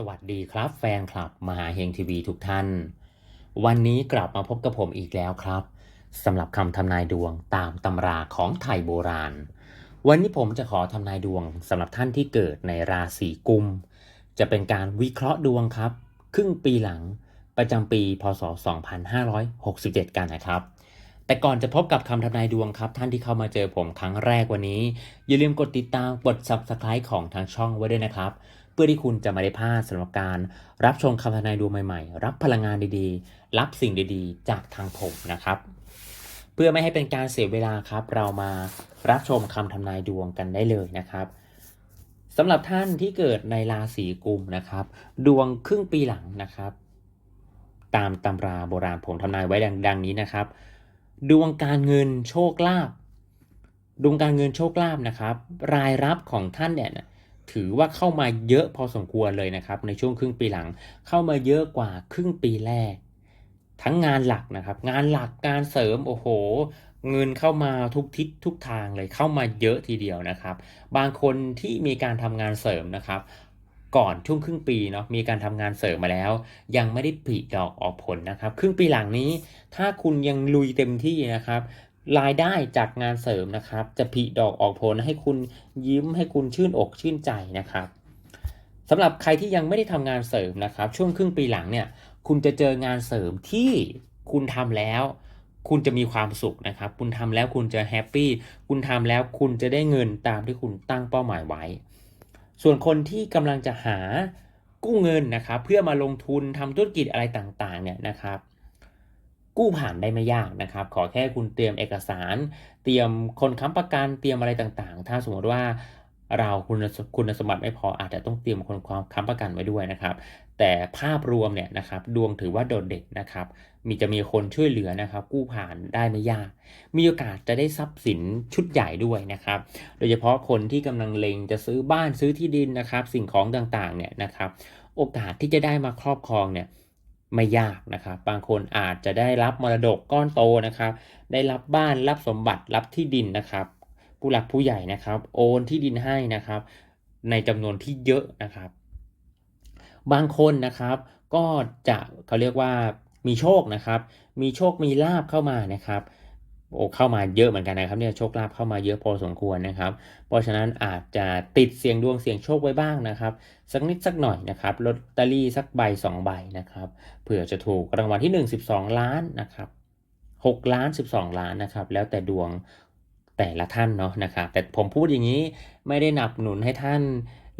สวัสดีครับแฟนคลับมหาเฮงทีวีทุกท่าน วันนี้กลับมาพบกับผมอีกแล้วครับสำหรับคำทำนายดวงตามตำราของไทยโบราณ วันนี้ผมจะขอทำนายดวงสำหรับท่านที่เกิดในราศีกุม จะเป็นการวิเคราะห์ดวงครับ ครึ่งปีหลังประจำปีพศ 2567 กันนะครับ แต่ก่อนจะพบกับคำทำนายดวงครับ ท่านที่เข้ามาเจอผมครั้งแรกวันนี้ อย่าลืมกดติดตามกด subscribe ของทางช่องไว้ด้วยนะครับ เพื่อที่คุณจะไม่ได้พลาดสำหรับการ รับชมคำทำนายดวงใหม่ๆ รับพลังงานดีๆ รับสิ่งดีๆ จากทางผมนะครับ เพื่อไม่ให้เป็นการเสียเวลาครับ เรามารับชมคำทำนายดวงกันได้เลยนะครับสำหรับท่านที่เกิดในราศีกุมนะครับ ดวงครึ่งปีหลังนะครับ ตามตำราโบราณผมทำนายไว้ดังดังนี้นะครับ ดวงการเงินโชคลาภดวงการเงินโชคลาภนะครับ รายรับของท่านเนี่ย ถือว่าเข้ามาเยอะพอสมควรเลยนะครับ ในช่วงครึ่งปีหลัง เข้ามาเยอะกว่าครึ่งปีแรก ทั้งงานหลักนะครับ งานหลักการเสริมโอ้โห เงินเข้ามาทุกทิศทุกทางเลยเข้ามาเยอะทีเดียวนะครับ บางคนที่มีการทำงานเสริมนะครับก่อนช่วงครึ่งปีเนาะมีการทำงานเสริมมาแล้ว ยังไม่ได้ผลิดอกออกผลนะครับ ครึ่งปีหลังนี้ ถ้าคุณยังลุยเต็มที่นะครับ รายได้จากงานเสริมนะครับ จะผลิดอกออกผลให้คุณยิ้มให้คุณชื่นอกชื่นใจนะครับสำหรับใครที่ยังไม่ได้ทำงานเสริมนะครับ ช่วงครึ่งปีหลังเนี่ยคุณจะเจองานเสริมที่คุณทำแล้ว คุณจะมีความสุขนะครับ คุณทำแล้วคุณจะแฮปปี้คุณทำแล้วคุณจะได้เงินตามที่คุณตั้งเป้าหมายไว้ ส่วนคนที่กำลังจะหากู้เงินนะครับ เพื่อมาลงทุนทำธุรกิจอะไรต่างๆเนี่ยนะครับ กู้ผ่านได้ไม่ยากนะครับ ขอแค่คุณเตรียมเอกสาร เตรียมคนค้ำประกันเตรียมอะไรต่างๆ ถ้าสมมติว่าเราคุณสคุณสมบัติไม่พออาจจะต้องเตรียมคนความค้ำประกันไว้ด้วยนะครับ แต่ภาพรวมเนี่ยนะครับดวงถือว่าโดดเด่นนะครับ มีจะมีคนช่วยเหลือนะครับ กู้ผ่านได้ไม่ยาก มีโอกาสจะได้ทรัพย์สินชุดใหญ่ด้วยนะครับ โดยเฉพาะคนที่กำลังเลงจะซื้อบ้านซื้อที่ดินนะครับ สิ่งของต่างๆเนี่ยนะครับ โอกาสที่จะได้มาครอบครองเนี่ย ไม่ยากนะครับ บางคนอาจจะได้รับมรดกก้อนโตนะครับ ได้รับบ้านรับสมบัติรับที่ดินนะครับ ผู้หลักผู้ใหญ่นะครับ โอนที่ดินให้นะครับ ในจำนวนที่เยอะนะครับ บางคนนะครับก็จะเขาเรียกว่ามีโชคนะครับ มีโชคมีลาบเข้ามานะครับ โอ้เข้ามาเยอะเหมือนกันนะครับเนี่ยโชคลาภเข้ามาเยอะพอสมควรนะครับ เพราะฉะนั้นอาจจะติดเสียงดวงเสียงโชคไว้บ้างนะครับ สักนิดสักหน่อยนะครับลอตเตอรี่สักใบสองใบนะครับเผื่อจะถูกรางวัลที่ 1 12 ล้านนะครับ6ล้าน 12 ล้านนะครับ แล้วแต่ดวงแต่ละท่านเนาะนะครับแต่ผมพูดอย่างนี้ไม่ได้หนับหนุนให้ท่าน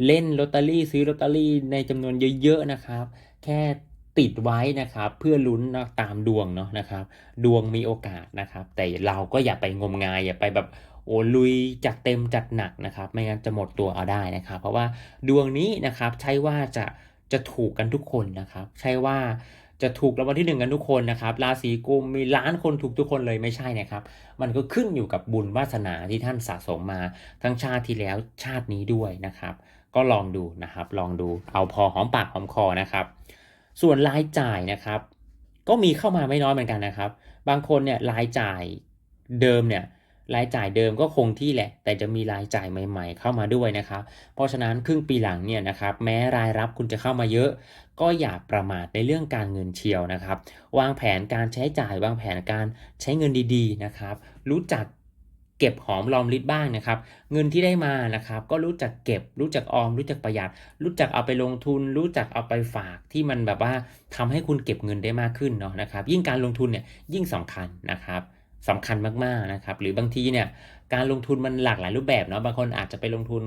เล่นลอตเตอรี่ซื้อลอตเตอรี่ในจำนวนเยอะๆนะครับ แค่ ติดไว้นะครับเพื่อลุ้นนะตามดวงเนาะนะครับ ดวงมีโอกาสนะครับ แต่เราก็อย่าไปงมงายอย่าไปแบบโอ้ลุยจัดเต็มจัดหนักนะครับ ไม่งั้นจะหมดตัวเอาได้นะครับ เพราะว่าดวงนี้นะครับใช่ว่าจะจะถูกกันทุกคนนะครับ ใช่ว่าจะถูกรางวัลที่หนึ่งกันทุกคนนะครับราศีกุมมีล้านคนถูกทุกคนเลยไม่ใช่นะครับ มันก็ขึ้นอยู่กับบุญวาสนาที่ท่านสะสมมา ทั้งชาติที่แล้วชาตินี้ด้วยนะครับ ก็ลองดูนะครับ ลองดูเอาพอหอมปากหอมคอนะครับ ส่วนรายจ่ายนะครับ ก็มีเข้ามาไม่น้อยเหมือนกันนะครับ บางคนเนี่ยรายจ่ายเดิมเนี่ยรายจ่ายเดิมก็คงที่แหละ แต่จะมีรายจ่ายใหม่ๆ เข้ามาด้วยนะครับ เพราะฉะนั้นครึ่งปีหลังเนี่ยนะครับแม้รายรับคุณจะเข้ามาเยอะ ก็อย่าประมาทในเรื่องการเงินเชียวนะครับ วางแผนการใช้จ่ายวางแผนการใช้เงินดีๆนะครับ รู้จัก เก็บหอมรอมริบบ้างนะครับ เงินที่ได้มานะครับ ก็รู้จักเก็บ รู้จักออม รู้จักประหยัด รู้จักเอาไปลงทุน รู้จักเอาไปฝากที่มันแบบว่าทำให้คุณเก็บเงินได้มากขึ้นเนาะนะครับ ยิ่งการลงทุนเนี่ยยิ่งสำคัญนะครับ สำคัญมากๆนะครับหรือบางทีเนี่ยการลงทุนมันหลากหลายรูปแบบเนาะบางคนอาจจะไปลงทุน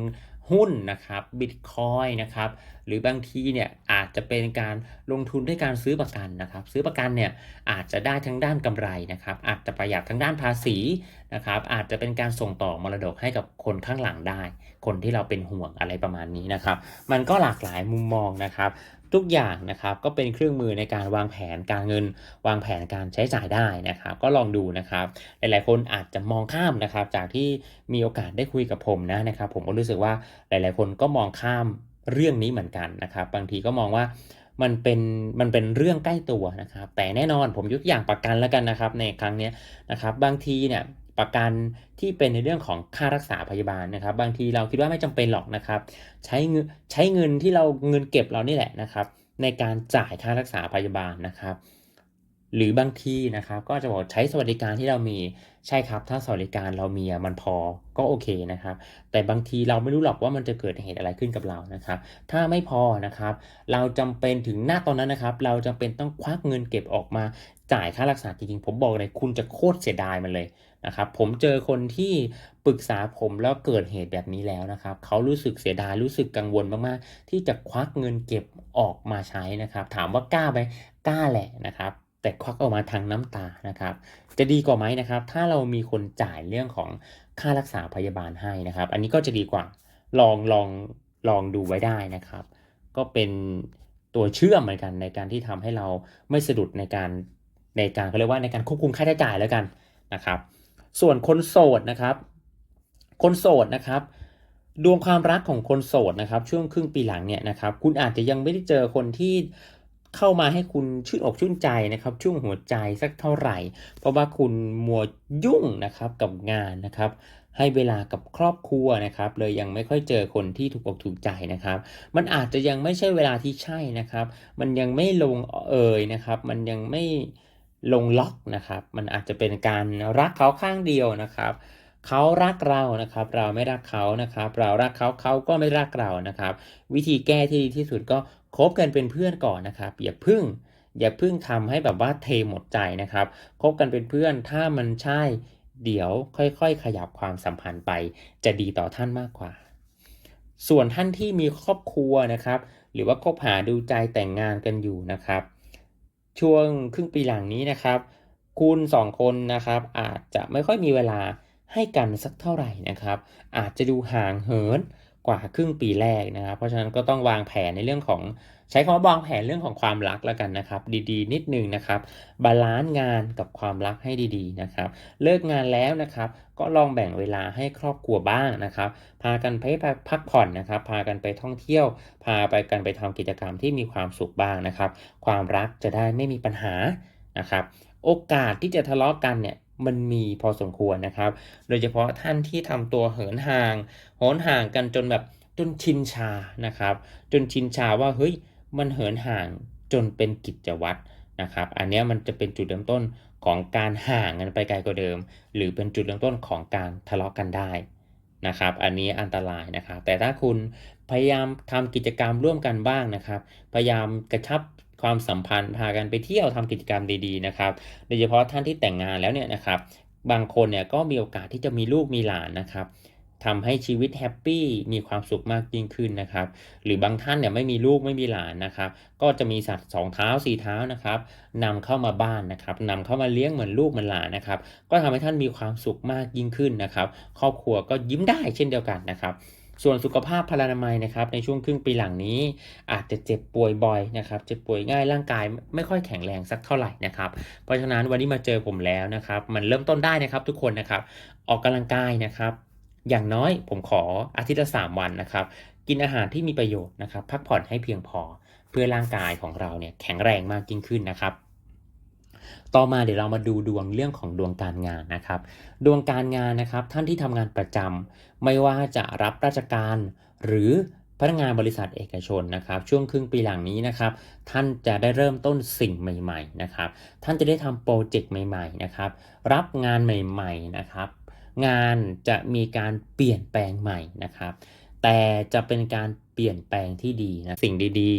หุ้นนะครับบิตคอยนะครับหรือบางทีเนี่ยอาจจะเป็นการลงทุนด้วยการซื้อประกันนะครับ ซื้อประกันเนี่ยอาจจะได้ทั้งด้านกำไรนะครับ อาจจะประหยัดทั้งด้านภาษีนะครับอาจจะเป็นการส่งต่อมรดกให้กับคนข้างหลังได้ คนที่เราเป็นห่วงอะไรประมาณนี้นะครับ มันก็หลากหลายมุมมองนะครับ ทุกอย่างนะครับก็เป็นเครื่องมือในการวางแผนการเงิน วางแผนการใช้จ่ายได้นะครับ ก็ลองดูนะครับ หลายๆ คนอาจจะมองข้ามนะครับ จากที่มีโอกาสได้คุยกับผมนะนะครับ ผมก็รู้สึกว่าหลาย ๆ คนก็มองข้ามเรื่องนี้เหมือนกันนะครับ บางทีก็มองว่ามันเป็นมันเป็นเรื่องใกล้ตัวนะครับ แต่แน่นอนผมยกอย่างประกันแล้วกันนะครับ ในครั้งนี้นะครับ บางทีเนี่ย ประกันที่เป็นในเรื่องของค่ารักษาพยาบาลนะครับ บางทีเราคิดว่าไม่จำเป็นหรอกนะครับ ใช้เงินใช้เงินที่เราเงินเก็บเรานี่แหละนะครับ ในการจ่ายค่ารักษาพยาบาลนะครับ หรือบางทีนะครับก็จะบอกใช้สวัสดิการที่เรามีใช่ครับ ถ้าสวัสดิการเรามีอะมันพอก็โอเคนะครับ แต่บางทีเราไม่รู้หรอกว่ามันจะเกิดเหตุอะไรขึ้นกับเรานะครับ ถ้าไม่พอนะครับ เราจำเป็นถึงหน้าตอนนั้นนะครับ เราจำเป็นต้องควักเงินเก็บออกมาจ่ายค่ารักษาจริงๆ ผมบอกเลยคุณจะโคตรเสียดายมันเลยนะครับ ผมเจอคนที่ปรึกษาผมแล้วเกิดเหตุแบบนี้แล้วนะครับ เขารู้สึกเสียดายรู้สึกกังวลมากๆ ที่จะควักเงินเก็บออกมาใช้นะครับ ถามว่ากล้าไหมกล้าแหละนะครับ แต่ควักออกมาทางน้ำตานะครับ จะดีกว่าไหมนะครับ ถ้าเรามีคนจ่ายเรื่องของค่ารักษาพยาบาลให้นะครับ อันนี้ก็จะดีกว่าลองลองลองดูไว้ได้นะครับ ก็เป็นตัวเชื่อมเหมือนกันในการที่ทำให้เราไม่สะดุดในการในการเขาเรียกว่าในการควบคุมค่าใช้จ่ายแล้วกันนะครับ ส่วนคนโสดนะครับ คนโสดนะครับดวงความรักของคนโสดนะครับ ช่วงครึ่งปีหลังเนี่ยนะครับ คุณอาจจะยังไม่ได้เจอคนที่ เข้ามาให้คุณชื่นอกชื่นใจนะครับช่วงหัวใจสักเท่าไหร่ เพราะว่าคุณมัวยุ่งนะครับกับงานนะครับให้เวลากับครอบครัวนะครับ เลยยังไม่ค่อยเจอคนที่ถูกอกถูกใจนะครับ มันอาจจะยังไม่ใช่เวลาที่ใช่นะครับ มันยังไม่ลงเอยนะครับ มันยังไม่ลงล็อกนะครับ มันอาจจะเป็นการรักเขาข้างเดียวนะครับ เขารักเรานะครับ เราไม่รักเขานะครับ เรารักเขาเขาก็ไม่รักเรานะครับ วิธีแก้ที่ดีที่สุดก็คบกันเป็นเพื่อนก่อนนะครับอย่าพึ่งอย่าพึ่งทำให้แบบว่าเทหมดใจนะครับคบกันเป็นเพื่อนถ้ามันใช่เดี๋ยวค่อยๆ ขยับความสัมพันธ์ไป จะดีต่อท่านมากกว่า ส่วนท่านที่มีครอบครัวนะครับ หรือว่าคบหาดูใจแต่งงานกันอยู่นะครับ ช่วงครึ่งปีหลังนี้นะครับ คุณสองคนนะครับอาจจะไม่ค่อยมีเวลา ให้กันสักเท่าไหร่นะครับ อาจจะดูห่างเหินกว่าครึ่งปีแรกนะครับ เพราะฉะนั้นก็ต้องวางแผนในเรื่องของใช้คำว่าวางแผนเรื่องของความรักแล้วกันนะครับ ดีๆ นิดนึงนะครับบาลานซ์งานกับความรักให้ดีๆนะครับ เลิกงานแล้วนะครับ ก็ลองแบ่งเวลาให้ครอบครัวบ้างนะครับ พากันไปพักผ่อนนะครับ พากันไปท่องเที่ยว พาไปกันไปทำกิจกรรมที่มีความสุขบ้างนะครับ ความรักจะได้ไม่มีปัญหานะครับ โอกาสที่จะทะเลาะกันเนี่ย มันมีพอสมควรนะครับ โดยเฉพาะท่านที่ทำตัวเหินห่างโหนห่างกันจนแบบจนชินชานะครับ จนชินชาว่าเฮ้ยมันเหินห่างจนเป็นกิจวัตรนะครับ อันนี้มันจะเป็นจุดเริ่มต้นของการห่างกันไปไกลกว่าเดิม หรือเป็นจุดเริ่มต้นของการทะเลาะกันได้นะครับ อันนี้อันตรายนะครับ แต่ถ้าคุณพยายามทำกิจกรรมร่วมกันบ้างนะครับ พยายามกระชับ ความสัมพันธ์พากันไปเที่ยวทำกิจกรรมดีๆนะครับ โดยเฉพาะท่านที่แต่งงานแล้วเนี่ยนะครับ บางคนเนี่ยก็มีโอกาสที่จะมีลูกมีหลานนะครับทำให้ชีวิตแฮปปี้มีความสุขมากยิ่งขึ้นนะครับ หรือบางท่านเนี่ยไม่มีลูกไม่มีหลานนะครับ ก็จะมีสัตว์สองเท้าสี่เท้านะครับนำเข้ามาบ้านนะครับนำเข้ามาเลี้ยงเหมือนลูกเหมือนหลานนะครับ ก็ทำให้ท่านมีความสุขมากยิ่งขึ้นนะครับ ครอบครัวก็ยิ้มได้เช่นเดียวกันนะครับ ส่วนสุขภาพพลานามัยนะครับในช่วงครึ่งปีหลังนี้ อาจจะเจ็บป่วยบ่อยนะครับเจ็บป่วยง่ายร่างกายไม่ค่อยแข็งแรงสักเท่าไหร่นะครับเพราะฉะนั้นวันนี้มาเจอผมแล้วนะครับมันเริ่มต้นได้นะครับทุกคนนะครับออกกำลังกายนะครับ อย่างน้อยผมขออาทิตย์ละสามวันนะครับกินอาหารที่มีประโยชน์นะครับพักผ่อนให้เพียงพอเพื่อร่างกายของเราเนี่ยแข็งแรงมากยิ่งขึ้นนะครับ ต่อมาเดี๋ยวเรามาดูดวงเรื่องของดวงการงานนะครับ ดวงการงานนะครับท่านที่ทำงานประจำไม่ว่าจะรับราชการหรือพนักงานบริษัทเอกชนนะครับ ช่วงครึ่งปีหลังนี้นะครับ ท่านจะได้เริ่มต้นสิ่งใหม่ๆนะครับ ท่านจะได้ทำโปรเจกต์ใหม่ๆนะครับ รับงานใหม่ๆนะครับ งานจะมีการเปลี่ยนแปลงใหม่นะครับ แต่จะเป็นการเปลี่ยนแปลงที่ดีนะสิ่งดี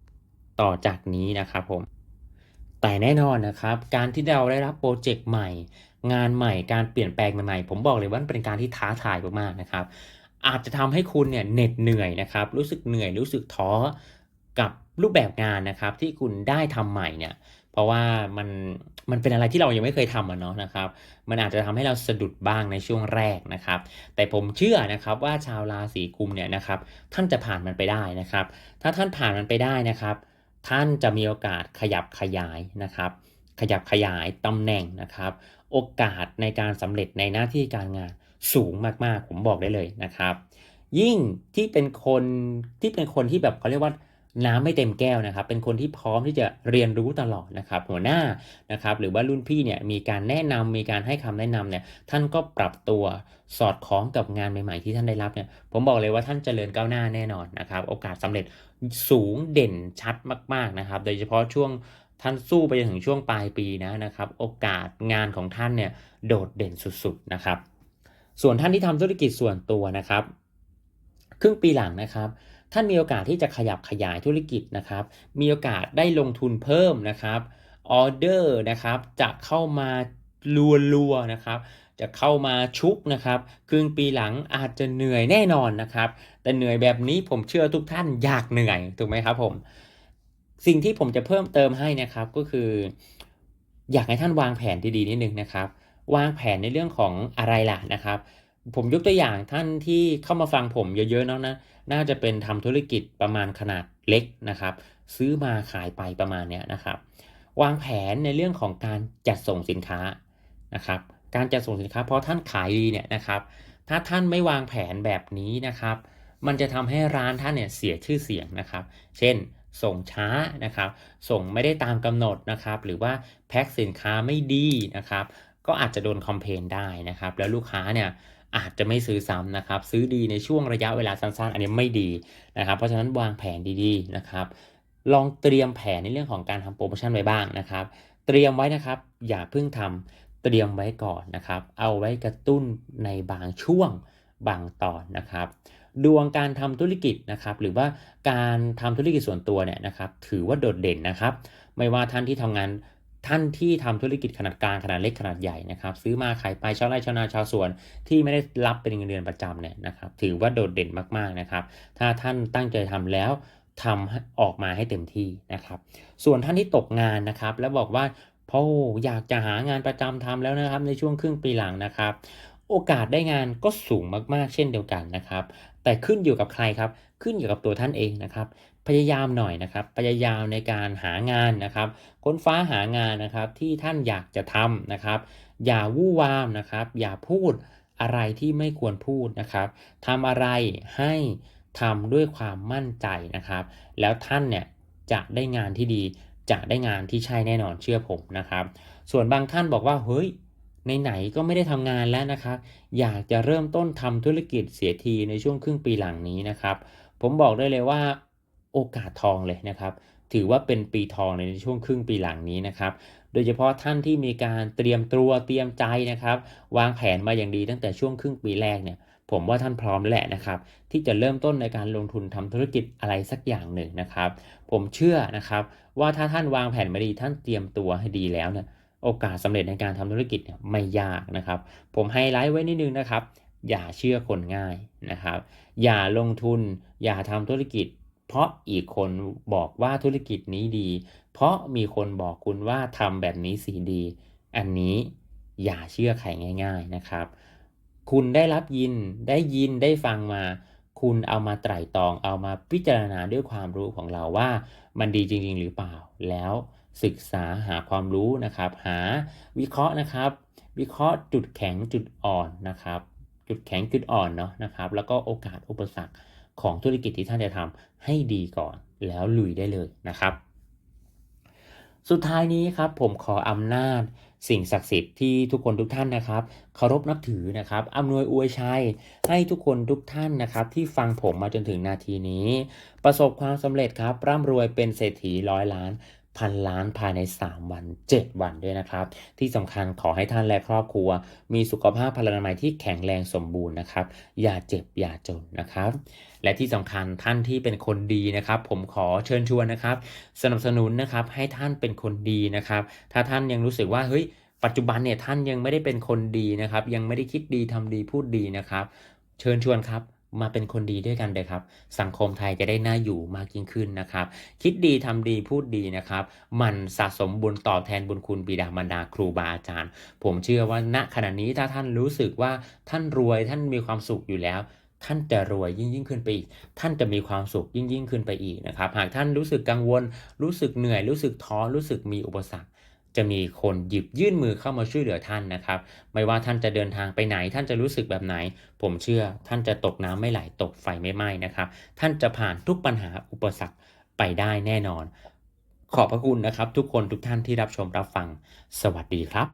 ๆ ต่อจากนี้นะครับผม แต่แน่นอนนะครับ การที่เราได้รับโปรเจกต์ใหม่ งานใหม่การเปลี่ยนแปลงใหม่ๆผมบอกเลยว่าเป็นการที่ท้าทายมากๆนะครับ อาจจะทำให้คุณเนี่ยเหน็ดเหนื่อยนะครับ รู้สึกเหนื่อยรู้สึกท้อกับรูปแบบงานนะครับ ที่คุณได้ทำใหม่เนี่ยเพราะว่ามันมันเป็นอะไรที่เรายังไม่เคยทำอะเนาะนะครับ มันอาจจะทำให้เราสะดุดบ้างในช่วงแรกนะครับ แต่ผมเชื่อนะครับว่าชาวราศีกุมเนี่ยนะครับ ท่านจะผ่านมันไปได้นะครับ ถ้าท่านผ่านมันไปได้นะครับ ท่านจะมีโอกาสขยับขยายนะครับ ขยับขยายตำแหน่งนะครับ โอกาสในการสำเร็จในหน้าที่การงานสูงมากๆ ผมบอกได้เลยนะครับ ยิ่งที่เป็นคนที่เป็นคนที่แบบเขาเรียกว่า น้ำไม่เต็มแก้วนะครับ เป็นคนที่พร้อมที่จะเรียนรู้ตลอดนะครับ หัวหน้านะครับหรือว่ารุ่นพี่เนี่ยมีการแนะนำมีการให้คำแนะนำเนี่ยท่านก็ปรับตัวสอดคล้องกับงานใหม่ๆที่ท่านได้รับเนี่ยผมบอกเลยว่าท่านเจริญก้าวหน้าแน่นอนนะครับ โอกาสสำเร็จสูงเด่นชัดมาก ๆนะครับ โดยเฉพาะช่วงท่านสู้ไปจนถึงช่วงปลายปีนะนะครับ โอกาสงานของท่านเนี่ยโดดเด่นสุดๆนะครับ ส่วนท่านที่ทำธุรกิจส่วนตัวนะครับ ครึ่งปีหลังนะครับ ท่านมีโอกาสที่จะขยับขยายธุรกิจนะครับ มีโอกาสได้ลงทุนเพิ่มนะครับ ออเดอร์นะครับจะเข้ามารัวๆนะครับ จะเข้ามาชุกนะครับ ครึ่งปีหลังอาจจะเหนื่อยแน่นอนนะครับ แต่เหนื่อยแบบนี้ผมเชื่อทุกท่านอยากเหนื่อยถูกไหมครับผม สิ่งที่ผมจะเพิ่มเติมให้นะครับก็คือ อยากให้ท่านวางแผนดีๆนิดนึงนะครับ วางแผนในเรื่องของอะไรล่ะนะครับ ผมยกตัวอย่างท่านที่เข้ามาฟังผมเยอะๆเนาะนะน่าจะเป็นทำธุรกิจประมาณขนาดเล็กนะครับ ซื้อมาขายไปประมาณเนี้ยนะครับ วางแผนในเรื่องของการจัดส่งสินค้านะครับ การจัดส่งสินค้าเพราะท่านขายดีเนี่ยนะครับ ถ้าท่านไม่วางแผนแบบนี้นะครับ มันจะทำให้ร้านท่านเนี่ยเสียชื่อเสียงนะครับ เช่นส่งช้านะครับ ส่งไม่ได้ตามกำหนดนะครับ หรือว่าแพ็คสินค้าไม่ดีนะครับ ก็อาจจะโดนคอมเพลนได้นะครับ แล้วลูกค้าเนี่ย อาจจะไม่ซื้อซ้ำนะครับ ซื้อดีในช่วงระยะเวลาสั้น ๆ อันนี้ไม่ดีนะครับ เพราะฉะนั้นวางแผนดีๆนะครับ ลองเตรียมแผนในเรื่องของการทำโปรโมชั่นไว้บ้างนะครับ เตรียมไว้นะครับ อย่าเพิ่งทำเตรียมไว้ก่อนนะครับ เอาไว้กระตุ้นในบางช่วงบางตอนนะครับ ดวงการทำธุรกิจนะครับ หรือว่าการทำธุรกิจส่วนตัวเนี่ยนะครับ ถือว่าโดดเด่นนะครับ ไม่ว่าท่านที่ทำงาน ท่านที่ทำธุรกิจขนาดกลางขนาดเล็กขนาดใหญ่นะครับซื้อมาขายไปชาวไร่ชาวนาชาวสวน ที่ไม่ได้รับเป็นเงินเดือนประจำเนี่ยนะครับถือว่าโดดเด่นมากๆนะครับ ถ้าท่านตั้งใจทำแล้วทำออกมาให้เต็มที่นะครับ ส่วนท่านที่ตกงานนะครับ แล้วบอกว่าพ่ออยากจะหางานประจำทำแล้วนะครับ ในช่วงครึ่งปีหลังนะครับ โอกาสได้งานก็สูงมากๆ เช่นเดียวกันนะครับ แต่ขึ้นอยู่กับใครครับ ขึ้นอยู่กับตัวท่านเองนะครับ พยายามหน่อยนะครับ พยายามในการหางานนะครับ ค้นฟ้าหางานนะครับที่ท่านอยากจะทำนะครับ อย่าวู่วามนะครับ อย่าพูดอะไรที่ไม่ควรพูดนะครับทำอะไรให้ทำด้วยความมั่นใจนะครับ แล้วท่านเนี่ยจะได้งานที่ดี จะได้งานที่ใช่แน่นอนเชื่อผมนะครับ ส่วนบางท่านบอกว่าเฮ้ยไหนๆก็ไม่ได้ทำงานแล้วนะครับ อยากจะเริ่มต้นทำธุรกิจเสียทีในช่วงครึ่งปีหลังนี้นะครับ ผมบอกได้เลยว่า โอกาสทองเลยนะครับ ถือว่าเป็นปีทองในช่วงครึ่งปีหลังนี้นะครับ โดยเฉพาะท่านที่มีการเตรียมตัวเตรียมใจนะครับ วางแผนมาอย่างดีตั้งแต่ช่วงครึ่งปีแรกเนี่ยผมว่าท่านพร้อมแหละนะครับ ที่จะเริ่มต้นในการลงทุนทำธุรกิจอะไรสักอย่างหนึ่งนะครับ ผมเชื่อนะครับ ว่าถ้าท่านวางแผนมาดีท่านเตรียมตัวให้ดีแล้วเนี่ยโอกาสสำเร็จในการทำธุรกิจเนี่ยไม่ยากนะครับ ผมไฮไลท์ไว้นิดนึงนะครับ อย่าเชื่อคนง่ายนะครับ อย่าลงทุน อย่าทำธุรกิจ เพราะอีกคนบอกว่าธุรกิจนี้ดี เพราะมีคนบอกคุณว่าทำแบบนี้สีดี อันนี้อย่าเชื่อใครง่าย ๆนะครับ คุณได้รับยินได้ยินได้ฟังมา คุณเอามาไตร่ตรองเอามาพิจารณาด้วยความรู้ของเราว่า มันดีจริง ๆ หรือเปล่า แล้วศึกษาหาความรู้นะครับ หาวิเคราะห์นะครับ วิเคราะห์จุดแข็งจุดอ่อนนะครับ จุดแข็งจุดอ่อนเนาะนะครับ แล้วก็โอกาสอุปสรรค ของธุรกิจที่ท่านจะทำให้ดีก่อนแล้วลุยได้เลยนะครับ สุดท้ายนี้ครับผมขออำนาจสิ่งศักดิ์สิทธิ์ที่ทุกคนทุกท่านนะครับเคารพนับถือนะครับอำนวยอวยชัยให้ทุกคนทุกท่านนะครับที่ฟังผมมาจนถึงนาทีนี้ ประสบความสำเร็จครับร่ำรวยเป็นเศรษฐีร้อยล้าน พันล้านภายใน 3 วัน 7 วันด้วยนะครับ ที่สำคัญขอให้ท่านและครอบครัว มีสุขภาพพลานามัยที่แข็งแรงสมบูรณ์นะครับ อย่าเจ็บอย่าจนนะครับ และที่สำคัญท่านที่เป็นคนดีนะครับ ผมขอเชิญชวนนะครับ สนับสนุนนะครับให้ท่านเป็นคนดีนะครับ ถ้าท่านยังรู้สึกว่าเฮ้ยปัจจุบันเนี่ยท่านยังไม่ได้เป็นคนดีนะครับ ยังไม่ได้คิดดีทำดีพูดดีนะครับ เชิญชวนครับ มาเป็นคนดีด้วยกันเลยครับ สังคมไทยจะได้น่าอยู่มากยิ่งขึ้นนะครับ คิดดีทำดีพูดดีนะครับ มันสะสมบุญตอบแทนบุญคุณบิดามารดาครูบาอาจารย์ ผมเชื่อว่าณขณะนี้ถ้าท่านรู้สึกว่าท่านรวยท่านมีความสุขอยู่แล้วท่านจะรวยยิ่งยิ่งขึ้นไปอีก ท่านจะมีความสุขยิ่งยิ่งขึ้นไปอีกนะครับ หากท่านรู้สึกกังวล รู้สึกเหนื่อย รู้สึกท้อ รู้สึกมีอุปสรรค จะมีคนหยิบยื่นมือเข้ามาช่วยเหลือท่านนะครับ ไม่ว่าท่านจะเดินทางไปไหน ท่านจะรู้สึกแบบไหน ผมเชื่อท่านจะตกน้ำไม่ไหลตกไฟไม่ไหม้นะครับ ท่านจะผ่านทุกปัญหาอุปสรรคไปได้แน่นอน ขอบพระคุณนะครับ ทุกคนทุกท่านที่รับชมรับฟัง สวัสดีครับ